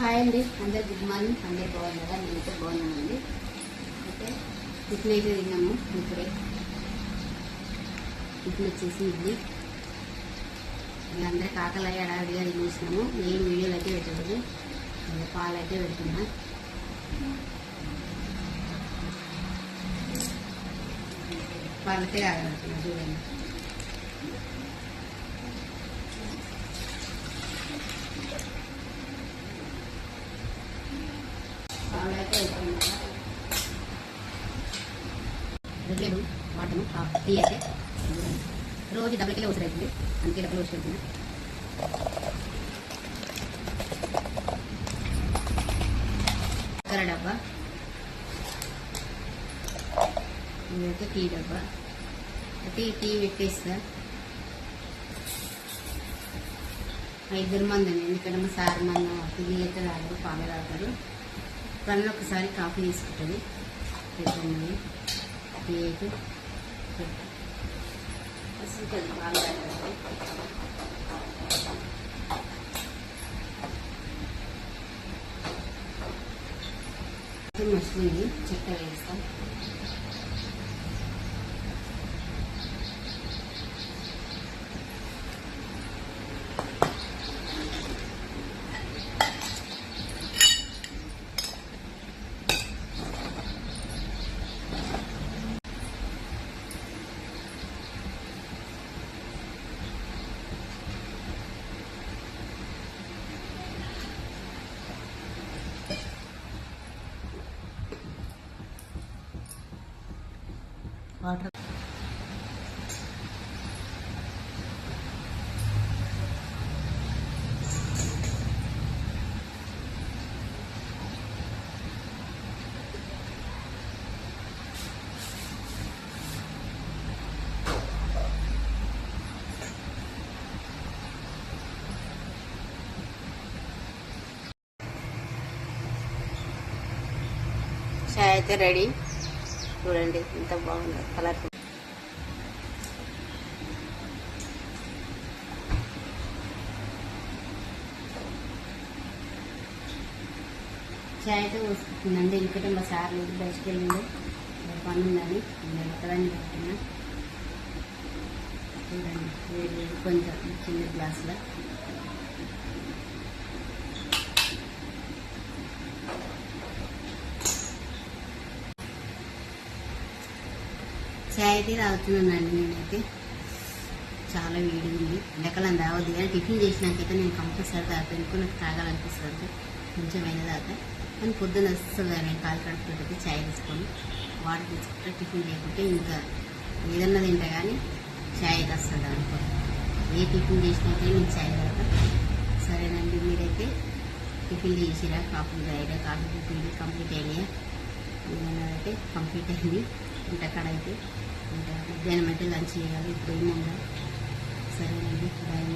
Hi అండి. అందరు good morning. అందరు బాగున్నారా? నేనైతే బాగున్నానండి అయితే టిఫిన్ అయితే తిన్నాము ఇప్పుడే. టిఫిన్ వచ్చేసి ఇడ్లీ. వీళ్ళందరికీ ఆకలి అయ్యి అడావిడిగా తినేసినాము ఏం వీడియోలు అయితే పెట్టలేదు ఇంకా పాలు అయితే పెడుతున్నా. పాలైతే కాగలుగుతున్నా చూడండి పాలు అయితే పెడుతున్నా రెగ్యులర్ వాటము టీ అయితే రోజు డబ్బుల కిలో అవసరం అవుతుంది. అందుకే డబ్బులు వచ్చి పెడుతున్నా చక్కెర డబ్బా ఇదైతే టీ డబ్బా. టీ టీ పెట్టేస్తా. ఇద్దరు మంది ఎందుకంటే మా సార్ మన టీ అయితే తాగరు పాలు తాగుతారు. పనులు ఒకసారి కాఫీ తీసుకుంటుంది. పెట్టుకున్నది టీ అయితే పెడతా. అసలు కొంచెం బాగా తాగుతారు. మసిలింది చక్కెర వేస్తాం వాటర్ చాయ్ అయితే రెడీ చూడండి ఎంత బాగుందో కలర్ చాయ్ అయితే వస్తుందండి ఎందుకంటే మా సార్ లేదు బయటకు వెళ్ళిండు. పని ఉందని నేను ఒక్కదాన్ని పెట్టుకున్నా. చూడండి కొంచెం చిన్న గ్లాసులో. చాయ్ అయితే తాగుతున్నానండి నేనైతే. చాలా వేడి ఉంది. ఎండాకాలం తాగొద్దు కానీ టిఫిన్ చేసినాకైతే నేను కంపల్సరీ తాగుతాను నాకు తాగాలనిపిస్తుంది. కొంచెం అయినా తాగుతా. కానీ పొద్దున్న వస్తుంది నేను కాలు కడుపుతుంటే చాయ్ తీసుకొని వాటర్ తీసుకుంటే టిఫిన్ చేయకుంటే ఇంకా ఏదన్నా తింటా కానీ చాయ్ అయితే వస్తుంది అనుకో. ఏ టిఫిన్ చేసినాకే నేను చాయ్ తాగుతా. సరేనండి మీరైతే టిఫిన్ చేసిరా? కాఫీ తాగిరా? కాఫీ టిఫిన్ కంప్లీట్ అయినాయా? అయితే కంప్లీట్ అయింది. ఇంత అక్కడ అయితే ఇంకా మధ్యాహ్నం అయితే లంచ్ చేయాలి ఇప్పుడు ఏముందా? సరేనండి బాయ్.